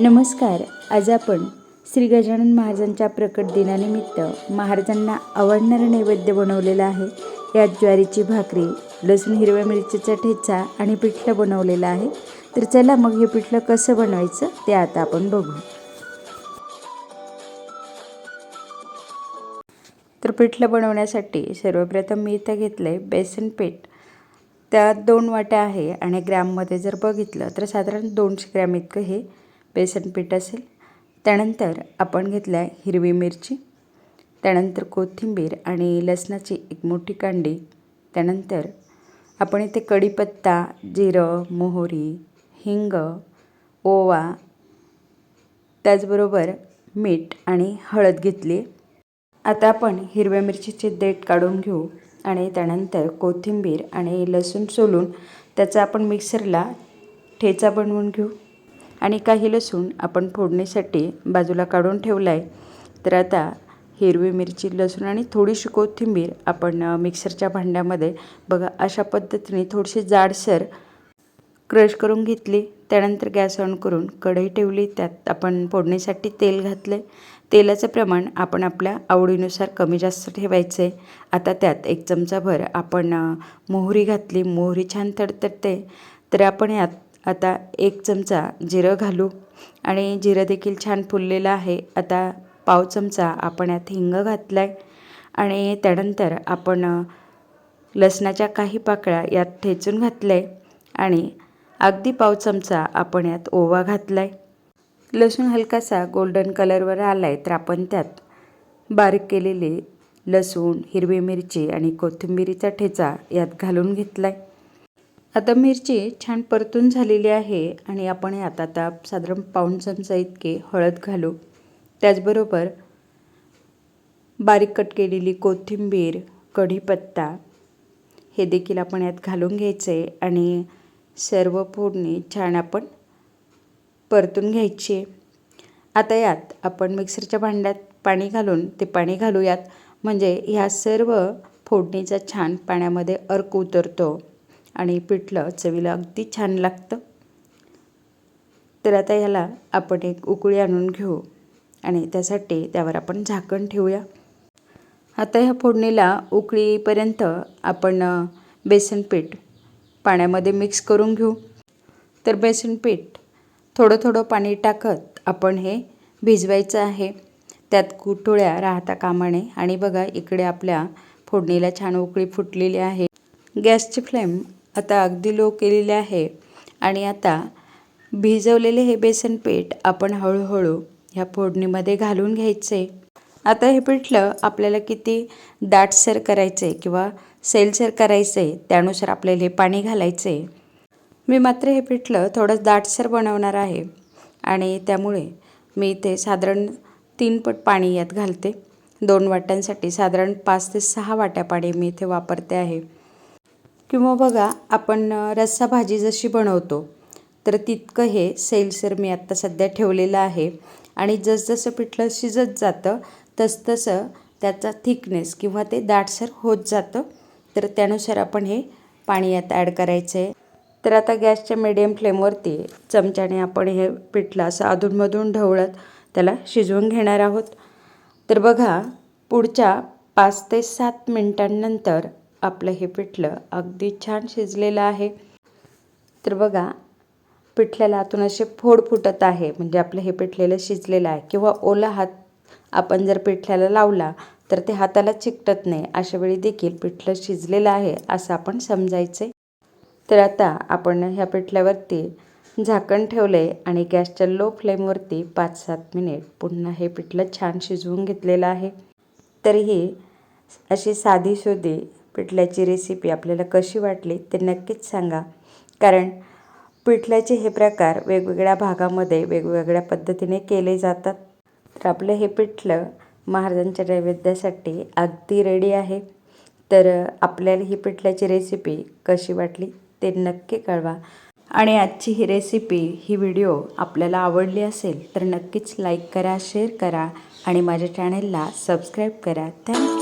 नमस्कार. आज आपण श्री गजानन महाराजांच्या प्रकट दिनानिमित्त महाराजांना आवडणारा नैवेद्य बनवलेला आहे. यात ज्वारीची भाकरी लसूण हिरव्या मिरचीचा ठेचा आणि पिठलं बनवलेलं आहे. तर चला मग हे पिठलं कसं बनवायचं ते आता आपण बघू. तर पिठलं बनवण्यासाठी सर्वप्रथम मी इथं घेतलं आहे बेसन पीठ. त्यात दोन वाट्या आहे आणि ग्रॅममध्ये जर बघितलं तर साधारण दोनशे ग्रॅम इतकं हे बेसन पीठ असेल त्यानंतर आपण घेतला आहे हिरवी मिरची त्यानंतर कोथिंबीर आणि लसणाची एक मोठी कांडी त्यानंतर आपण इथे कढीपत्ता जिरं मोहरी हिंग ओवा त्याचबरोबर मीठ आणि हळद घेतली. आता आपण हिरव्या मिरचीचे देठ काढून घेऊ आणि त्यानंतर कोथिंबीर आणि लसूण सोलून त्याचा आपण मिक्सरला ठेचा बनवून घेऊ. आणि काही लसूण आपण फोडणीसाठी बाजूला काढून ठेवला आहे तर आता हिरवी मिरची लसूण आणि थोडीशी कोथिंबीर आपण मिक्सरच्या भांड्यामध्ये बघा अशा पद्धतीने थोडीशी जाडसर क्रश करून घेतली. त्यानंतर गॅस ऑन करून कढई ठेवली. त्यात आपण फोडणीसाठी तेल घातले तेलाचं प्रमाण आपण आपल्या आवडीनुसार कमी जास्त ठेवायचं आहे आता त्यात एक चमचाभर आपण मोहरी घातली. मोहरी छान तडतडते. तर आपण यात आता एक चमचा जिरं घालू. आणि जिरं देखील छान फुललेलं आहे. आता पाव चमचा आपण यात हिंग घातला आहे आणि त्यानंतर आपण लसणाच्या काही पाकळ्या यात ठेचून घातल्या. आहे आणि अगदी पाव चमचा आपण यात ओवा घातला आहे लसूण हलकासा गोल्डन कलरवर आला आहे तर आपण त्यात बारीक केलेले लसूण हिरवी मिरची आणि कोथिंबिरीचा ठेचा यात घालून घेतला आहे आता मिरची छान परतून झालेली आहे आणि आपण यात आता साधारण पाऊण चमचा इतके हळद घालू. त्याचबरोबर बारीक कट केलेली कोथिंबीर कढीपत्ता हे देखील आपण यात घालून घ्यायचं आहे आणि सर्व फोडणी छान आपण परतून घ्यायची. आता यात आपण मिक्सरच्या भांड्यात पाणी घालून ते पाणी घालूयात. म्हणजे ह्या सर्व फोडणीचा छान पाण्यामध्ये अर्क उतरतो. आणि पिठलं चवीला अगदी छान लागतं. तर आता ह्याला आपण एक उकळी आणून घेऊ आणि त्यासाठी त्यावर आपण झाकण ठेवूया. आता ह्या फोडणीला उकळीपर्यंत आपण बेसनपीठ बेसन पीठ पाण्यामध्ये मिक्स करून घेऊ. तर बेसन पीठ थोडं थोडं पाणी टाकत आपण हे भिजवायचं आहे. त्यात कुठोळ्या राहता कामाने आणि बघा इकडे आपल्या फोडणीला छान उकळी फुटलेली आहे. गॅसची फ्लेम आता अगदी लो केलेले आहे. आणि आता भिजवलेले हे बेसन पीठ आपण हळूहळू ह्या फोडणीमध्ये घालून घ्यायचे. आता हे पिठलं आपल्याला किती दाटसर करायचं आहे किंवा सेलसर करायचं आहे त्यानुसार आपल्याला हे पाणी घालायचं. आहे मी मात्र हे पिठलं थोडं दाटसर बनवणार आहे. आणि त्यामुळे मी इथे साधारण तीन पट पाणी यात घालते. दोन वाट्यांसाठी साधारण पाच ते सहा वाट्या पाणी मी इथे वापरते आहे. किंवा बघा आपण रस्सा भाजी जशी बनवतो तर तितकं हे सैलसर मी आत्ता सध्या ठेवलेलं आहे. आणि जसजसं पिठलं शिजत जातं तसतसं त्याचा थिकनेस किंवा ते दाटसर होत जातं. तर त्यानुसार आपण हे पाणी यात ॲड करायचं आहे तर आता गॅसच्या मिडियम फ्लेमवरती चमच्याने आपण हे पिठलं असं अधूनमधून ढवळत त्याला शिजवून घेणार आहोत. तर बघा पुढच्या पाच ते सात मिनटांनंतर आपलं हे पिठलं अगदी छान शिजलेलं आहे. तर बघा पिठल्याला आतून असे फोड फुटत आहे. म्हणजे आपलं हे पिठलेलं शिजलेलं आहे. किंवा ओला हात आपण जर पिठल्याला लावला तर ते हाताला चिकटत नाही. अशा वेळी देखील पिठलं शिजलेलं आहे असं आपण समजायचं आहे तर आता आपण ह्या पिठल्यावरती झाकण ठेवलं आहे आणि गॅसच्या लो फ्लेमवरती पाच सात मिनिट पुन्हा हे पिठलं छान शिजवून घेतलेलं आहे. तर ही अशी साधी शोधी पिठल्याची रेसिपी आपल्याला कशी वाटली ते नक्कीच सांगा. कारण पिठल्याचे हे प्रकार वेगवेगळ्या भागामध्ये वेगवेगळ्या पद्धतीने केले जातात. तर आपलं हे पिठलं महाराजांच्या नैवेद्यासाठी अगदी रेडी आहे. तर आपल्याला ही पिठल्याची रेसिपी कशी वाटली ते नक्की कळवा. आणि आजची ही रेसिपी ही व्हिडिओ आपल्याला आवडली असेल तर नक्कीच लाईक करा शेअर करा आणि माझ्या चॅनेलला सबस्क्राईब करा. थँक्यू